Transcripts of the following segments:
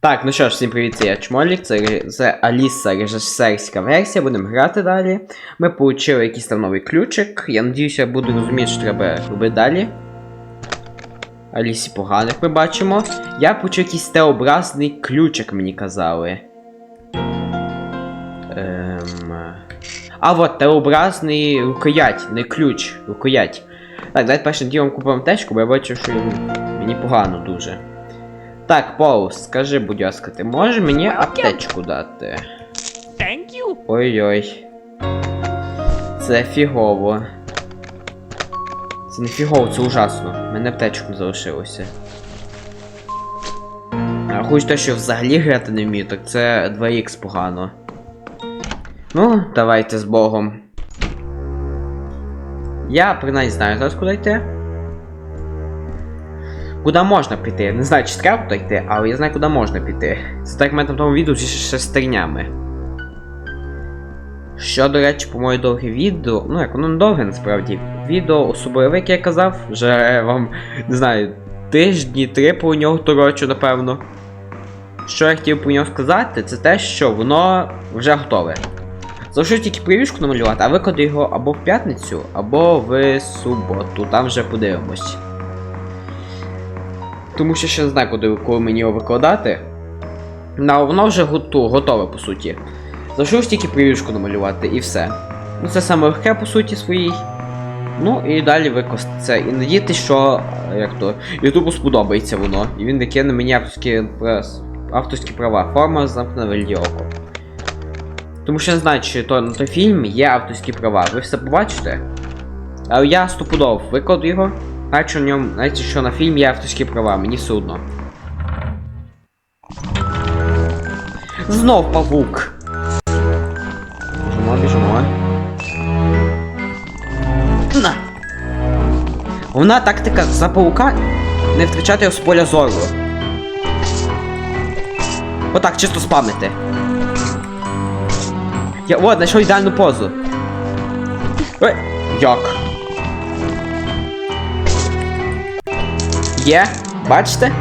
Так, ну що ж, всім привіт, це я Чмолік, це, це Аліса, режисерська версія, будемо грати далі. Ми отримали якийсь там новий ключик. Я надіюся, я буду розуміти, що треба робити далі. Алісі погано, як ми бачимо. Я почув якийсь Т-образний ключик, мені казали. Ем... А от Т-образний рукоять, не ключ, рукоять. Так, давайте першим ділом купимо аптечку, бо я бачу, що мені погано дуже. Так, Пол, скажи, будь ласка, ти можеш мені аптечку дати? Ой-ой. Це фігово. Це не фігово, це ужасно. У мене аптечку не залишилося. А хоч те, що взагалі грати не вмію, так це 2х погано. Ну, давайте з Богом. Я принаймні знаю зараз куди йти. Куди можна піти? Не знаю, чи треба туди йти, але я знаю, куди можна піти. Це так в мене там тому відео зі шестернями. Що, до речі, по моє довге відео. Ну як воно не довге насправді. Відео особливе, як я казав, вже вам не знаю, тижні три по нього торочу, напевно. Що я хотів про нього сказати, це те, що воно вже готове. Залишив тільки привішку намалювати, а викладу його або в п'ятницю, або в суботу. Там вже подивимось. Тому що ще не знаю, куди, коли мені його викладати. Ну, воно вже готу, готове, по суті. Залишилось тільки привішку намалювати і все. Ну це саме легке по суті своїй. Ну і далі викласти це. І надіятися, що е, як то, Ютубу сподобається воно. І він не кине мені авторські, авторські права. Форма замкнена вельді око. Тому що не знаю, чи то на той фільм є авторські права. Ви все побачите? Але я стопудов викладу його. Що, в ньому, навіть що на фільм є авторські права, мені все одно. Знов павук. Біжимо, біжимо. На! Вона тактика за паука не втрачати його з поля зору. Отак, чисто спамити. Я от, знайшов ідеальну позу. Ой, як? Є? Бачите?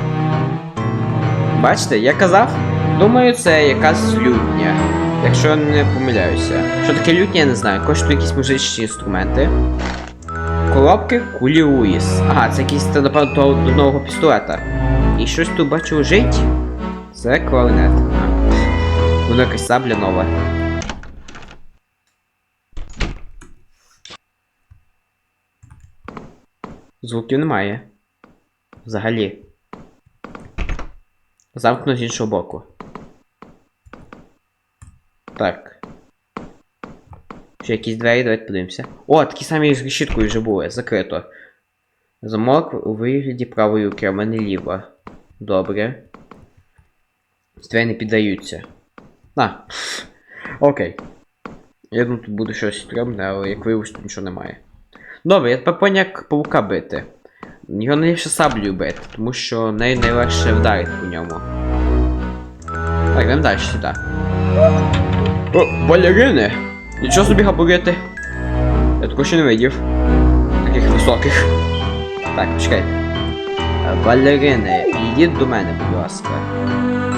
Бачите, я казав? Думаю, це якась лютня. Якщо не помиляюся. Що таке лютня, я не знаю. Коштує якісь музичні інструменти. Коробки кулі Луїс. Ага, це якийсь, це, того до нового пістолета. І щось тут бачу лежить. Це кларнет. Воно якась сабля нова. Звуків немає. Взагалі. Замкнуто з іншого боку. Так. Ще якісь двері, давайте подивимося. О, такі самі з решіткою вже були, закрито. Замок у вигляді правої руки, а в мене ліва. Добре. Двері не піддаються. А. Окей. Я думаю, тут буде щось стрімне, але як виявилось, тут нічого немає. Добре, я тепер поняв, як паука бити. Його найлегше саблею бити, тому що нею найлегше вдарити по ньому. Так, йдемо далі сюди. О, балерини! Нічого собі габарити. Я такого ще не видів. Таких високих. Так, почекайте. Балерини, йдіть до мене, будь ласка.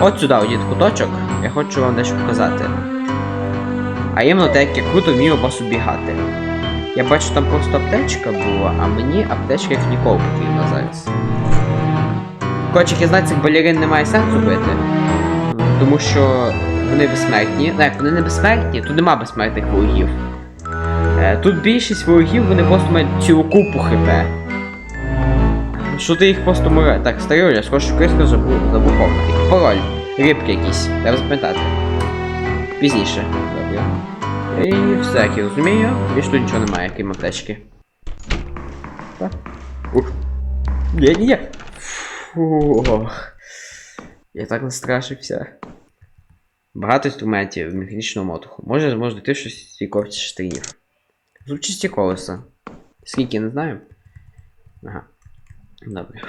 От сюди, одіть куточок, я хочу вам дещо показати. А іменно те, як я круто вмію вас обігати. Я бачу, там просто аптечка була, а мені аптечка як ніколи потрібна зараз. Коротше, знаю, цих балерин немає сенсу бити. Тому що вони безсмертні. Ну як, вони не безсмертні, тут нема безсмертних ворогів. Е, тут більшість ворогів, вони просто мають цілу купу хп. Що ти їх просто море. Так, старий я схожу криску забув повнити. Пароль. Рибки якісь. Треба запам'ятати. Пізніше. Добре. І все, як я розумію, більше тут нічого немає, крім аптечки. Так. Ух. Ні, ні, ні. Фу. Я так настрашився. Багато інструментів механічного мотоху. Може, може дойти щось з стійковці штирів. Звучисті колеса. Скільки, я не знаю. Ага. Добре.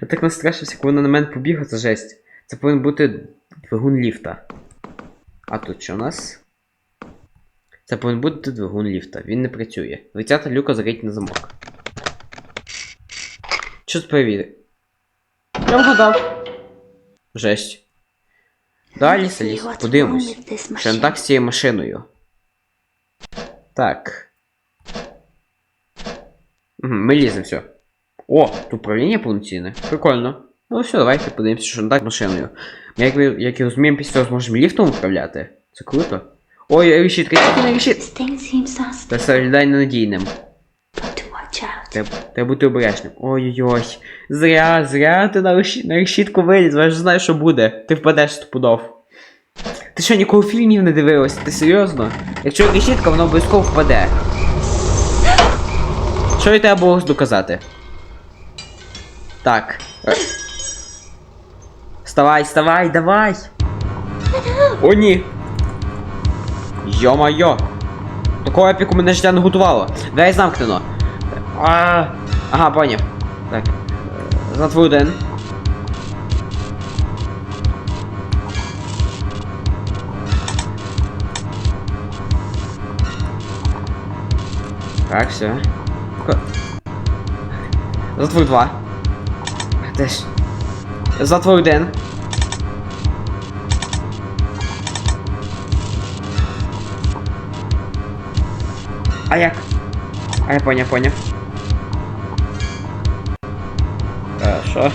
Я так настрашився, коли вона на мене побігла, це жесть. Це повинен бути двигун ліфта. А тут що у нас? Це повинен бути двигун ліфта. Він не працює. 20 люка закриті на замок. Що це перевірити? Я вгадав. Жесть. Далі Селіс, подивимось. Що не так з цією машиною? Так. Угу, ми ліземо все. О, тут управління повноцінне. Прикольно. Ну все, давайте подивимося, що не так з машиною. Ми, як, як я розумію, після цього зможемо ліфтом управляти. Це круто. Ой, решітка, тільки не решітка. Та це ненадійним. Треба, треба бути обережним. Ой-ой-ой. Зря, зря ти на, реші, на решітку виліз, я ж знаю, що буде. Ти впадеш стопудов. Ти що, ніколи фільмів не дивилась? Ти серйозно? Якщо решітка, вона обов'язково впаде. Що я треба було доказати? Так. Вставай, вставай, давай! О, ні! Йо-майо! Такого епіку мене життя не готувало. Дай замкнено. А, ага, поняв. Так. е, Затвор один. Так, все. Ко- Затвор два. Теж. Затвор один. А як? А я поняв, поняв. Е, що?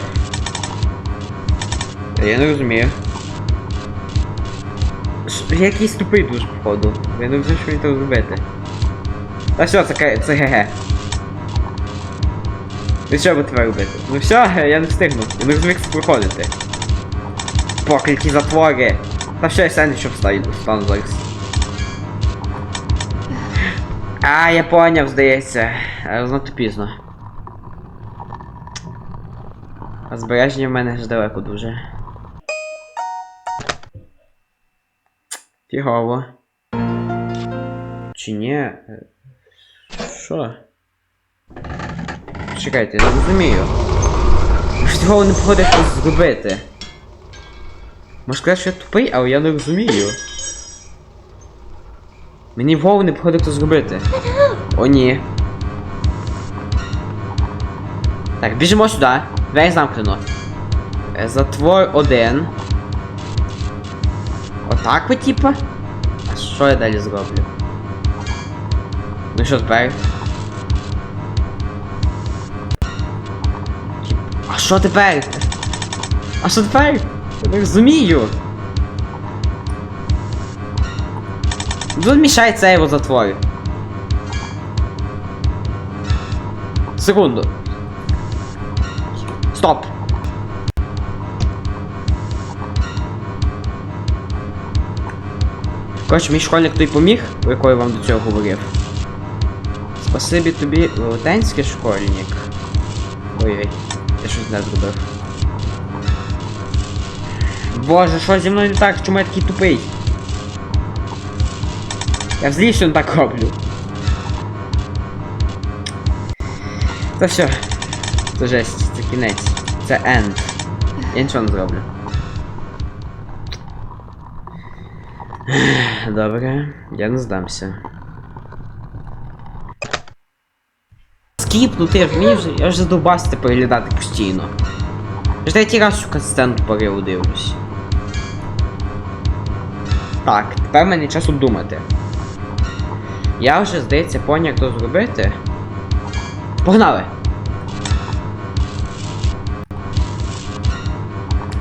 Я не розумію. Якийсь тупий дуже, походу. Я не розумію, що він так зробити. Та все, це, це ГГ. І що ви тепер робити? Ну все, я не встигну. Я не розумію, як це проходити. Покляті затвори. Та все, я все що встану зараз. А, я поняв, здається. Е, Занадто пізно. А збереження в мене ж далеко дуже. Фігово. Чи ні? Е, Що? Чекайте, я не розумію. Цього не походить щось зробити. Може сказати, що я тупий, але я не розумію. Мені в голову не приходить хто зробити. О, ні. Так, біжимо сюди. Двері замкнено. Е, Затвор один. Отак ви, типа? А що я далі зроблю? Ну що тепер? А що тепер? А що тепер? Я не розумію. Тут мішає цей його затвор. Секунду. Стоп. Коротше, мій школьник той поміг, про якого я вам до цього говорив. Спасибі тобі, велетенський школьник. Ой-ой, я щось не зробив. Боже, що зі мною не так? Чому я такий тупий? Я не так роблю. Та все. Це жесть, це кінець. Це end. Я нічого не зроблю. Добре, я не здамся. Скіпнути, я вмію вже, я вже задовбався переглядати постійно. Вже третій раз цю касцену порив. Так, тепер мені час обдумати. Я вже, здається, поняв, як зробити. Погнали!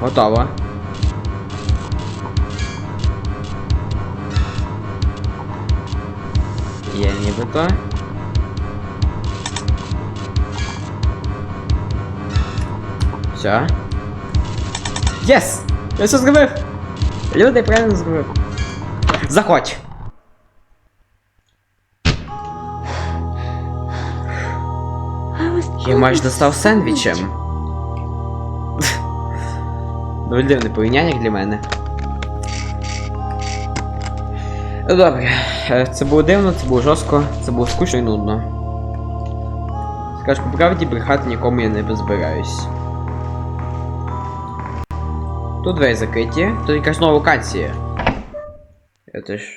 Готово. Є нібито. Все. Єс! Я все зробив! Люди, правильно зробив. Заходь! Я майже достав сендвічем. Доволі дивне порівняння для мене. Ну, Добре, Е, це було дивно, це було жорстко, це було скучно і нудно. Скажу по правді, брехати нікому я не збираюсь. Тут двері закриті, тут якась нова локація. Я теж.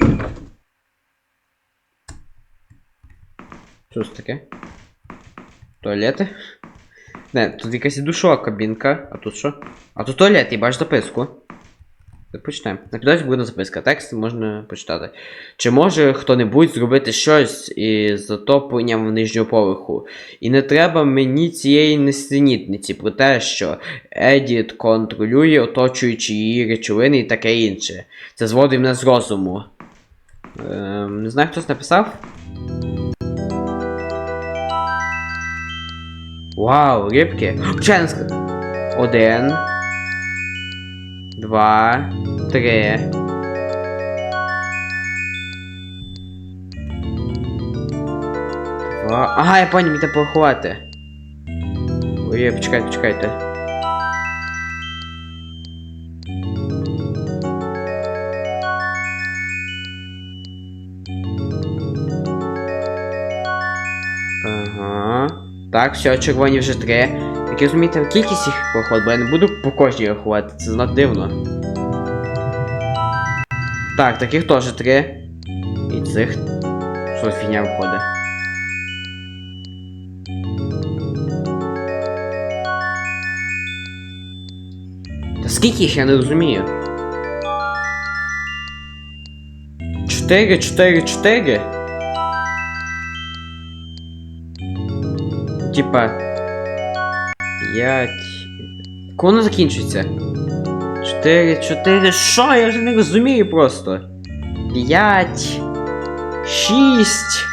Що це таке? Туалети? Не, тут якась душова кабінка, а тут що? А тут туалет, і бачиш записку. Почитаємо. Накидаюсь буде записка. Текст можна почитати. Чи може хто-небудь зробити щось із затопленням нижнього поверху? І не треба мені цієї несенітниці про те, що Едіт контролює оточуючі її речовини і таке інше. Це зводить мене з розуму. Ем, не знаю, хтось написав? Вау, рибки. Ченска. Один. Два. Три. Два. Ага, я понял, мені треба порахувати. Ой, почекайте, почекайте. Так, все, червоні вже три. Як розумієте, кількість їх порахувати, бо я не буду по кожній рахувати, це знак дивно. Так, таких теж три. І цих. Що фігня виходить? Та скільки їх я не розумію? Чотири, чотири, чотири. типа. 5. Коно воно закінчується? 4, 4, що? Я вже не розумію просто. 5. 6.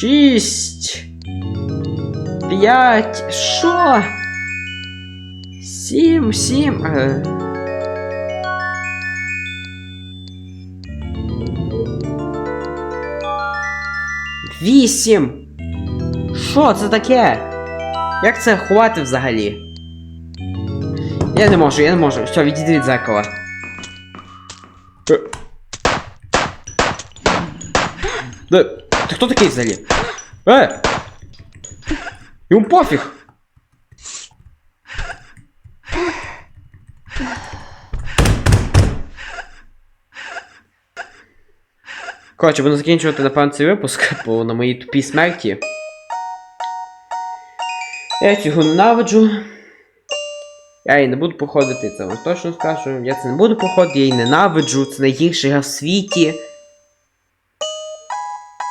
6. 5. Що? 7, 7. Вісім! Що це таке? Як це ховати взагалі? Я не можу, я не можу. Все, відійди від зеркала. Е. Да, ти хто такий взагалі? Е! Йому пофіг! Коротше, буду закінчувати напевно цей випуск, бо на моїй тупій смерті. Я цього ненавиджу. Я її не буду проходити, це вам точно скажу. Я це не буду проходити, я її ненавиджу, це найгірша гра в світі.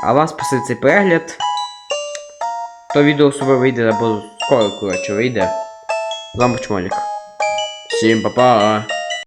А вас просив цей перегляд. То відео собі вийде або скоро, коротше, вийде. З вами Чмолік. Всім па-па!